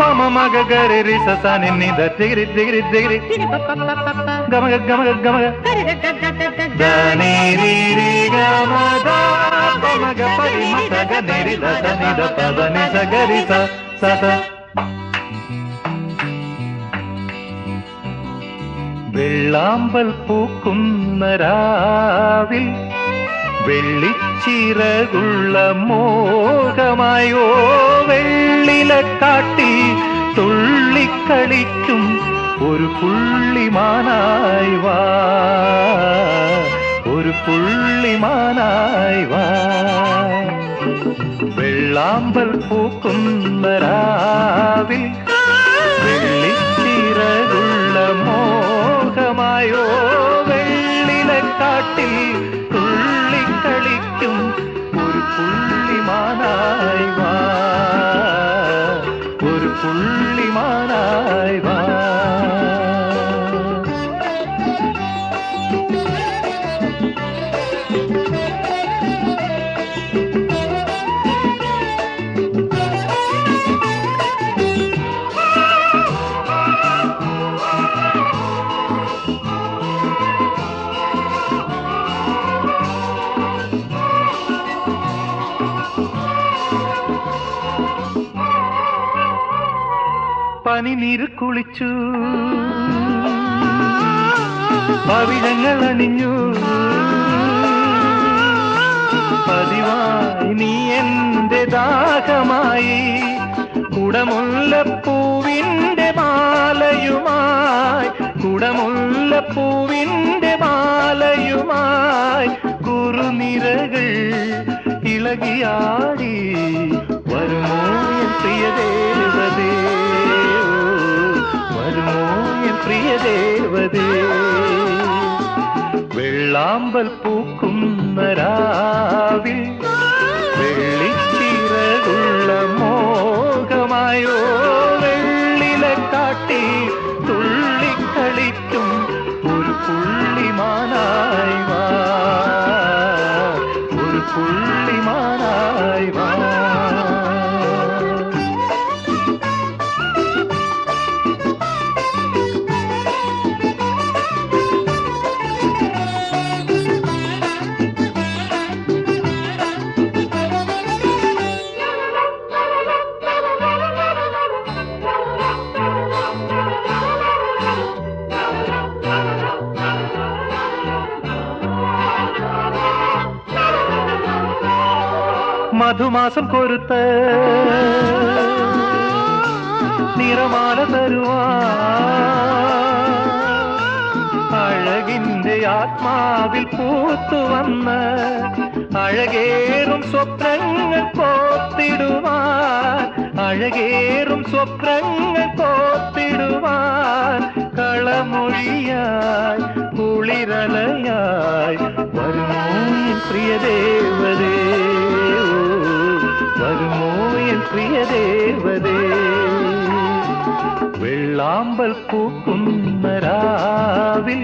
పమ మగ గరి రి స స ని ని ద దిగిరి దిగిరి దిగిరి తిని ప ప ప ప ప గమగ గమగ గమగ గరి the the the the the the ని రి రి గ మ ద ప మ గ ప రి మ స గ ని రి ద ద ని ద ప ద ని స గ రి స స స വെള്ളാമ്പൽ പൂക്കുന്ന രാവിൽ வெள்ளிச்சிறகுள்ள மோகமாயோ வெள்ளில காட்டில் துள்ளி களிக்கும் ஒரு புள்ளிமானாய்வா ஒரு புள்ளிமானாய்வா வெள்ளாம்பல் பூக்கும் ராவில் for പനിനീര് കുളിച്ചു. പവിഴങ്ങൾ അണിഞ്ഞു. പതിവായി നീ എന്റെ ദാഹമായി. കുടമുല്ലപ്പൂവിന്റെ മാലയുമായി. കുടമുല്ലപ്പൂവിന്റെ മാലയുമായി. കുറുനിരകൾ ഇളകിയാടി. പ്രിയ ദേവതേ വെള്ളാമ്പൽ പൂക്കും രാവിൽ മധുമാസം കൊരുത്ത് നിറമാല തരുവാ. അഴകിന്റെ ആത്മാവിൽ പൂത്തു വന്ന് അഴകേറും സ്വപ്നങ്ങൾ കോത്തിടുവാൻ അഴകേറും സ്വപ്നങ്ങൾ കോത്തിടുവാൻ കളമൊഴിയായി കുളിരലയായി. വരുമോ എൻ പ്രിയദേവതേ വരുമോ എൻ പ്രിയദേവതേ വെള്ളാമ്പൽ പൂക്കുന്ന രാവിൽ